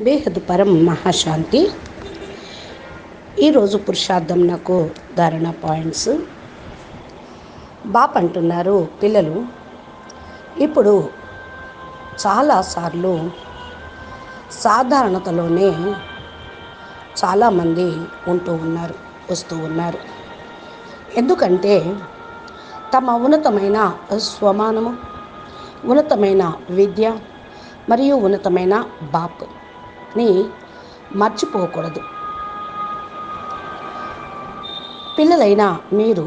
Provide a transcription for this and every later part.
బేహద్ పరం మహాశాంతి. ఈరోజు పురుషార్థం నాకు ధారణ పాయింట్స్. బాప్ అంటున్నారు పిల్లలు. ఇప్పుడు చాలాసార్లు సాధారణతలోనే చాలామంది ఉంటూ ఉన్నారు వస్తూ ఉన్నారు. ఎందుకంటే తమ ఉన్నతమైన స్వమానము ఉన్నతమైన విద్య మరియు ఉన్నతమైన బాప్ ని మర్చిపోకూడదు. పిల్లలైన మీరు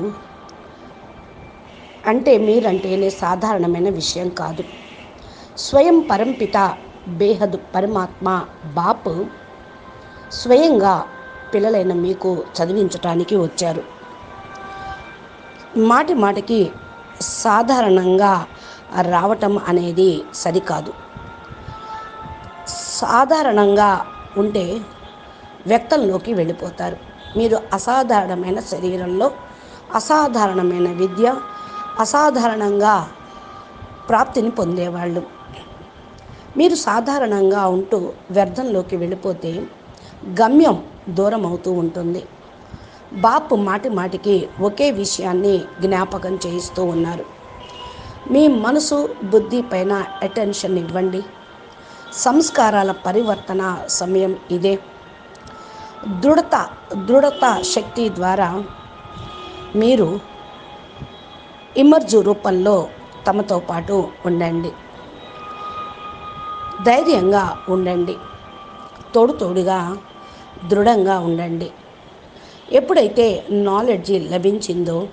అంటే మీరంటేనే సాధారణమైన విషయం కాదు. స్వయం పరంపిత బేహద్ పరమాత్మ బాప్ స్వయంగా పిల్లలైన మీకు చదివించటానికి వచ్చారు. మాటి మాటికి సాధారణంగా రావటం అనేది సరికాదు. సాధారణంగా ఉంటే వ్యక్తంలోకి వెళ్ళిపోతారు. మీరు అసాధారణమైన శరీరంలో అసాధారణమైన విద్య అసాధారణంగా ప్రాప్తిని పొందేవాళ్ళు. మీరు సాధారణంగా ఉంటూ వ్యర్థంలోకి వెళ్ళిపోతే గమ్యం దూరం అవుతూ ఉంటుంది. బాపు మాటి మాటికి ఒకే విషయాన్ని జ్ఞాపకం చేయిస్తూ ఉన్నారు. మీ మనసు బుద్ధి పైన అటెన్షన్ ఇవ్వండి. సంస్కారాల పరివర్తన సమయం ఇదే. దృఢత దృఢత శక్తి ద్వారా మీరు ఇమర్జు రూపంలో తమతో పాటు ఉండండి. ధైర్యంగా ఉండండి. తోడు తోడుగా దృఢంగా ఉండండి. ఎప్పుడైతే నాలెడ్జి లభించిందో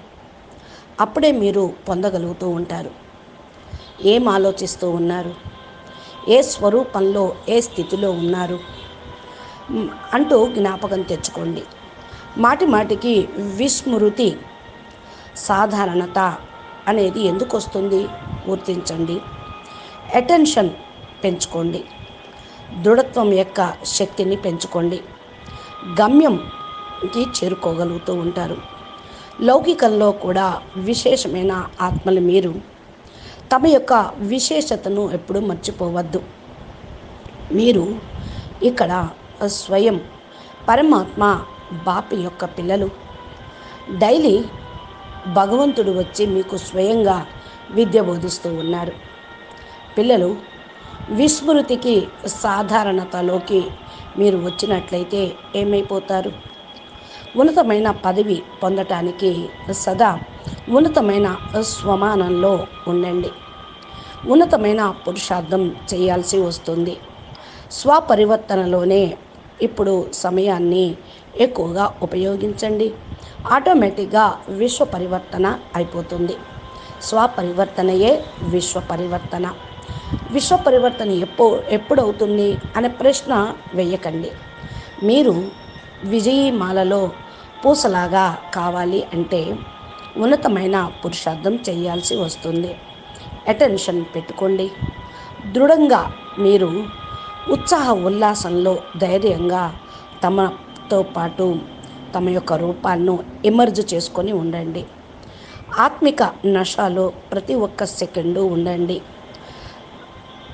అప్పుడే మీరు పొందగలుగుతూ ఉంటారు. ఏం ఆలోచిస్తూ ఉన్నారు? ఏ స్వరూపంలో ఏ స్థితిలో ఉన్నారు? అంటూ జ్ఞాపకం తెచ్చుకోండి. మాటి మాటికి విస్మృతి సాధారణత అనేది ఎందుకు వస్తుంది? గుర్తించండి. అటెన్షన్ పెంచుకోండి. దృఢత్వం యొక్క శక్తిని పెంచుకోండి. గమ్యంకి చేరుకోగలుగుతూ ఉంటారు. లౌకికంలో కూడా విశేషమైన ఆత్మలు మీరు తమ యొక్క విశేషతను ఎప్పుడూ మర్చిపోవద్దు. మీరు ఇక్కడ స్వయం పరమాత్మ బాపి యొక్క పిల్లలు. డైలీ భగవంతుడు వచ్చి మీకు స్వయంగా విద్య బోధిస్తూ ఉన్నారు. పిల్లలు విస్మృతికి సాధారణతలోకి మీరు వచ్చినట్లయితే ఏమైపోతారు? ఉన్నతమైన పదవి పొందటానికి సదా ఉన్నతమైన స్వమానంలో ఉండండి. ఉన్నతమైన పురుషార్థం చేయాల్సి వస్తుంది. స్వపరివర్తనలోనే ఇప్పుడు సమయాన్ని ఎక్కువగా ఉపయోగించండి. ఆటోమేటిక్గా విశ్వ పరివర్తన అయిపోతుంది. స్వపరివర్తనయే విశ్వ పరివర్తన. విశ్వ పరివర్తన ఎప్పు ఎప్పుడవుతుంది అనే ప్రశ్న వేయకండి. మీరు విజయమాలలో పూసలాగా కావాలి అంటే ఉన్నతమైన పురుషార్థం చేయాల్సి వస్తుంది. అటెన్షన్ పెట్టుకోండి. దృఢంగా మీరు ఉత్సాహ ఉల్లాసంలో ధైర్యంగా తమతో పాటు తమ యొక్క రూపాలను ఎమర్జ్ చేసుకొని ఉండండి. ఆత్మిక నషాలో ప్రతి ఒక్క సెకండు ఉండండి.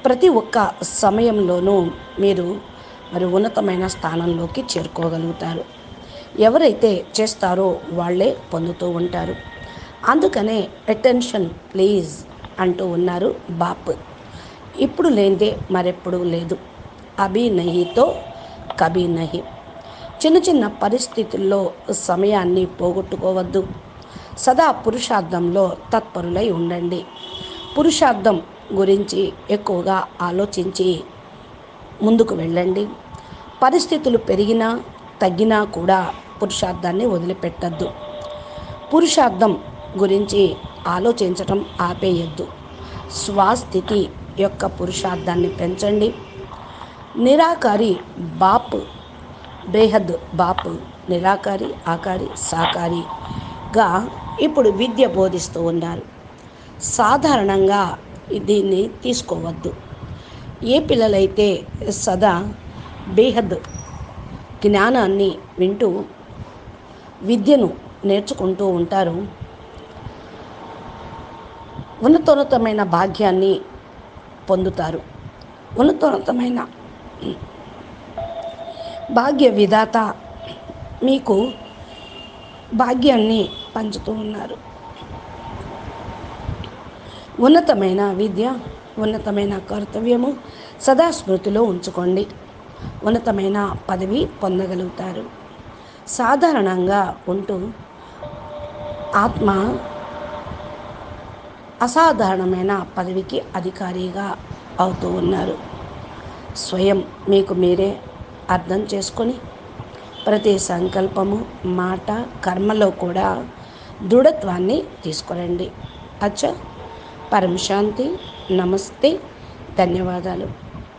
ప్రతి ఒక్క సమయంలోనూ మీరు మరి ఉన్నతమైన స్థానంలోకి చేరుకోగలుగుతారు. ఎవరైతే చేస్తారో వాళ్ళే పొందుతూ ఉంటారు. అందుకనే అటెన్షన్ ప్లీజ్ అంటూ ఉన్నారు బాప్. ఇప్పుడు లేనిదే మరెప్పుడు లేదు. అభి నహితో నహి చిన్న చిన్న పరిస్థితుల్లో సమయాన్ని పోగొట్టుకోవద్దు. సదా పురుషార్థంలో తత్పరులై ఉండండి. పురుషార్థం గురించి ఎక్కువగా ఆలోచించి ముందుకు వెళ్ళండి. పరిస్థితులు పెరిగినా తగ్గినా కూడా పురుషార్థాన్ని వదిలిపెట్టద్దు. పురుషార్థం గురించి ఆలోచించటం ఆపేయద్దు. స్వాస్థితి యొక్క పురుషార్థాన్ని పెంచండి. నిరాకారి బాప్ బేహద్ బాప్ నిరాకారి ఆకారి సాకారిగా ఇప్పుడు విద్య బోధిస్తూ ఉన్నారు. సాధారణంగా దీన్ని తీసుకోవద్దు. ఏ పిల్లలైతే సదా బేహద్ జ్ఞానాన్ని వింటూ విద్యను నేర్చుకుంటూ ఉంటారు. ఉన్నతోన్నతమైన భాగ్యాన్ని పొందుతారు. ఉన్నతోన్నతమైన భాగ్య విధాత మీకు భాగ్యాన్ని పంచుతూ ఉన్నారు. ఉన్నతమైన విద్య ఉన్నతమైన కర్తవ్యము సదా స్మృతిలో ఉంచుకోండి. ఉన్నతమైన పదవి పొందగలుగుతారు. సాధారణంగా ఉంటూ ఆత్మ అసాధారణమైన పదవికి అధికారిగా అవుతూ ఉన్నారు. స్వయం మీకు మీరే అర్థం చేసుకొని ప్రతి సంకల్పము మాట కర్మలో కూడా దృఢత్వాన్ని తీసుకురండి. అచ్చా. పరమశాంతి. నమస్తే. ధన్యవాదాలు.